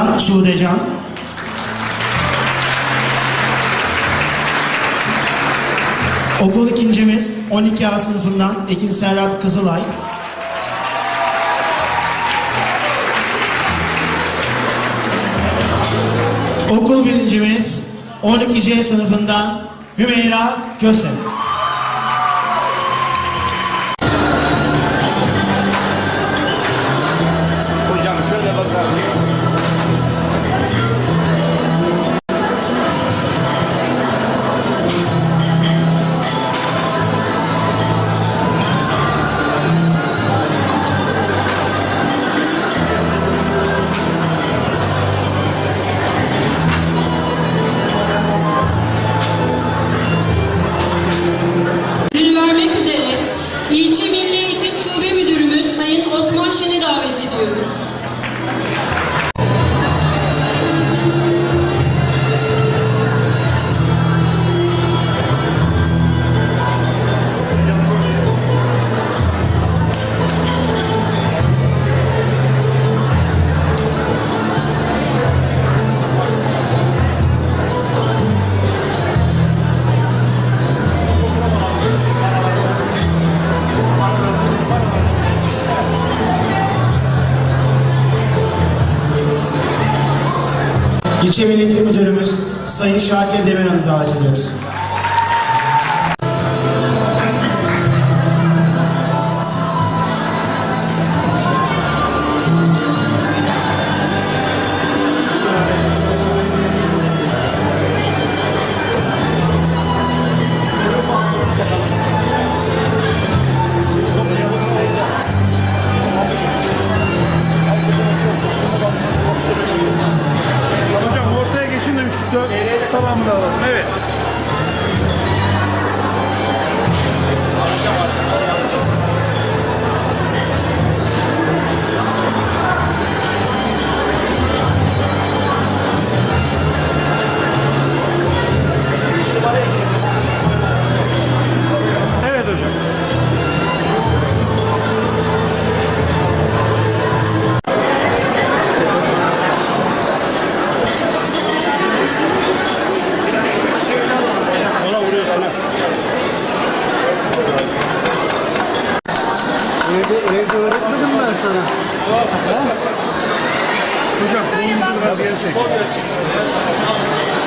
sınıfından Sudecan. Okul ikincimiz 12A sınıfından Ekin Serhat Kızılay. Okul birincimiz 12C sınıfından Hümeyra Köse. İlçe Milli Müdürümüz Sayın Şakir Demirhan'ı davet ediyoruz.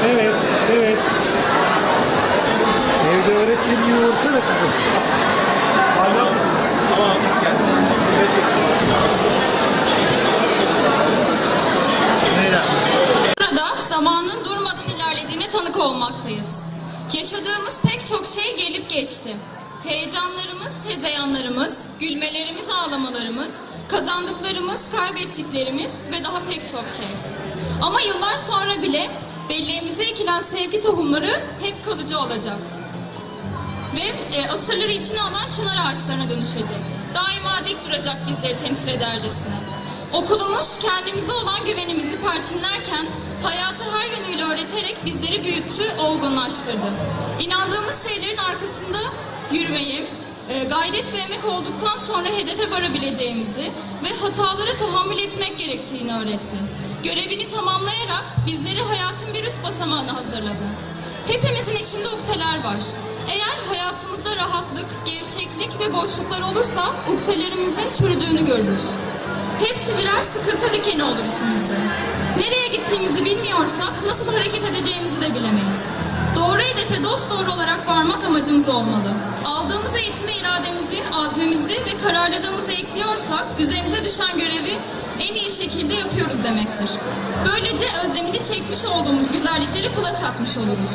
Evet, evet. Evde öğrettiğim gibi vursana kızım. Burada zamanın durmadan ilerlediğine tanık olmaktayız. Yaşadığımız pek çok şey gelip geçti. Heyecanlarımız, hezeyanlarımız, gülmelerimiz, ağlamalarımız, kazandıklarımız, kaybettiklerimiz ve daha pek çok şey. Ama yıllar sonra bile belleğimize ekilen sevgi tohumları hep kalıcı olacak ve e, asırları içine alan çınar ağaçlarına dönüşecek. Daima dik duracak bizleri temsil edercesine. Okulumuz kendimize olan güvenimizi perçinlerken hayatı her yönüyle öğreterek bizleri büyüttü, olgunlaştırdı. İnandığımız şeylerin arkasında yürümeyi, e, gayret ve emek olduktan sonra hedefe varabileceğimizi ve hatalara tahammül etmek gerektiğini öğretti. Görevini tamamlayarak bizleri hayatın bir üst basamağına hazırladı. Hepimizin içinde ukteler var. Eğer hayatımızda rahatlık, gevşeklik ve boşluklar olursa uktelerimizin çürüdüğünü görürüz. Hepsi birer sıkıntı dikeni olur içimizde. Nereye gittiğimizi bilmiyorsak nasıl hareket edeceğimizi de bilemeyiz. Doğru hedefe dost doğru olarak varmak amacımız olmalı. Aldığımız eğitime irademizi, azmimizi ve kararlılığımızı ekliyorsak üzerimize düşen görevi en iyi şekilde yapıyoruz demektir. Böylece özlemini çekmiş olduğumuz güzellikleri kulaç atmış oluruz.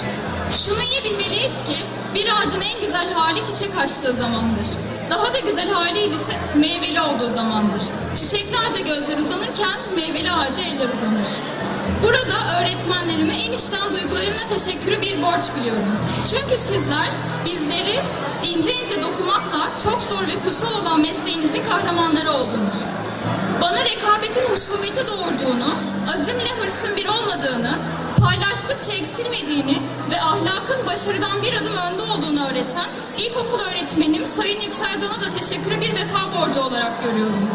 Şunu iyi bilmeliyiz ki bir ağacın en güzel hali çiçek açtığı zamandır. Daha da güzel hali ise meyveli olduğu zamandır. Çiçekli ağaca gözler uzanırken meyveli ağaca eller uzanır. Burada öğretmenlerime en içten duygularımla teşekkürü bir borç biliyorum. Çünkü sizler bizleri ince ince dokumakla çok zor ve kutsal olan mesleğinizin kahramanları oldunuz. Rekabetin husumeti doğurduğunu, azimle hırsın bir olmadığını, paylaştıkça eksilmediğini ve ahlakın başarıdan bir adım önde olduğunu öğreten ilkokul öğretmenim Sayın Yükselcan'a da teşekkürü bir vefa borcu olarak görüyorum.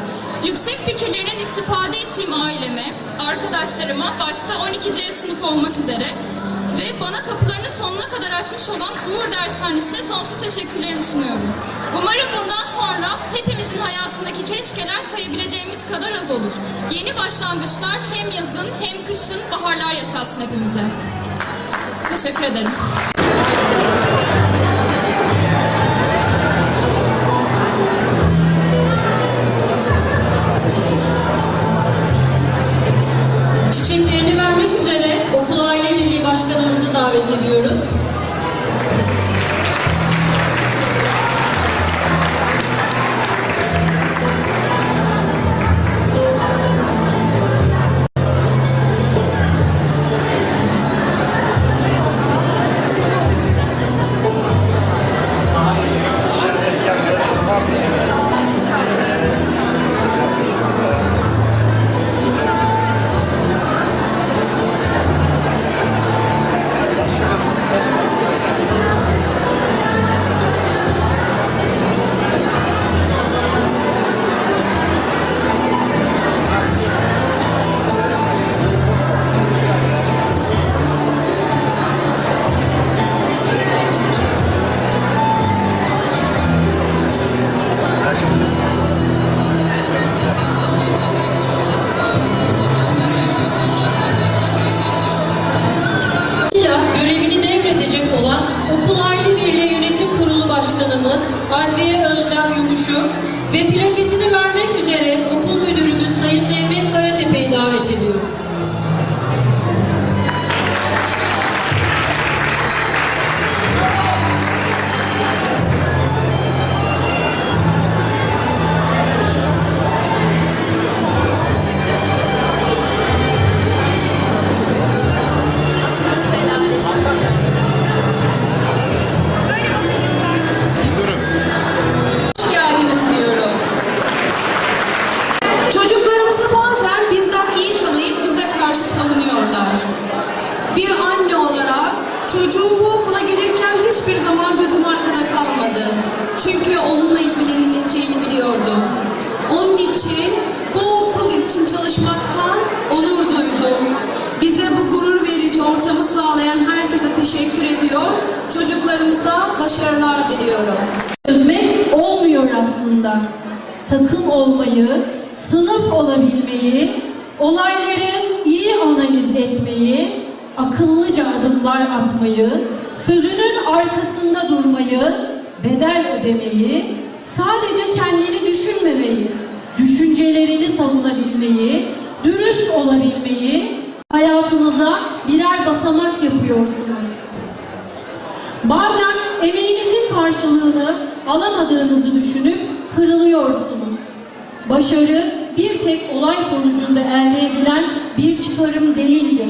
Yüksek fikirlerinden istifade ettiğim aileme, arkadaşlarıma, başta 12C sınıf olmak üzere ve bana kapılarını sonuna kadar açmış olan Uğur Dershanesi'ne sonsuz teşekkürlerimi sunuyorum. Umarım bundan sonra hepimizin hayatındaki keşkeler sayabileceğimiz kadar az olur. Yeni başlangıçlar hem yazın hem kışın baharlar yaşatsın hepimize. Teşekkür ederim. Adliye Özlem Yumuşu ve plaketini vermek üzere okul müdürümüz Bir anne olarak çocuğum bu okula gelirken hiçbir zaman gözüm arkada kalmadı. Çünkü onunla ilgilenileceğini biliyordum. Onun için bu okul için çalışmaktan onur duydum. Bize bu gurur verici ortamı sağlayan herkese teşekkür ediyor. Çocuklarımıza başarılar diliyorum. Çözmek olmuyor aslında. Takım olmayı, sınıf olabilmeyi, olayları iyi analiz etmeyi, akıllıca adımlar atmayı, sözünün arkasında durmayı, bedel ödemeyi, sadece kendini düşünmemeyi, düşüncelerini savunabilmeyi, dürüst olabilmeyi hayatınıza birer basamak yapıyorsunuz. Bazen emeğinizin karşılığını alamadığınızı düşünüp kırılıyorsunuz. Başarı bir tek olay sonucunda elde edilen bir çıkarım değildir.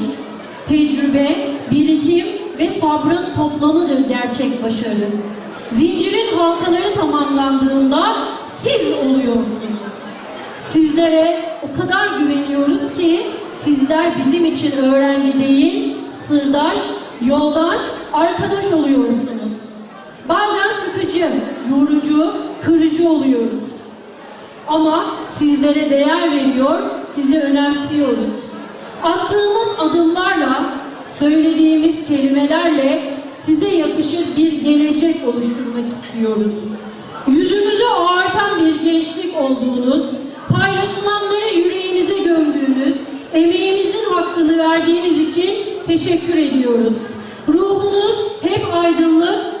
Tecrübe, birikim ve sabrın toplamıdır gerçek başarı. Zincirin halkaları tamamlandığında siz oluyorsunuz. Sizlere o kadar güveniyoruz ki sizler bizim için öğrenci değil, sırdaş, yoldaş, arkadaş oluyorsunuz. Bazen sıkıcı, yorucu, kırıcı oluyoruz. Ama sizlere değer veriyor, sizi önemsiyoruz. Attığımız adımlarla, söylediğimiz kelimelerle size yakışır bir gelecek oluşturmak istiyoruz. Yüzümüzü ağartan bir gençlik olduğunuz, paylaşılanları yüreğinize gömdüğünüz, emeğimizin hakkını verdiğiniz için teşekkür ediyoruz. Ruhunuz hep aydınlık.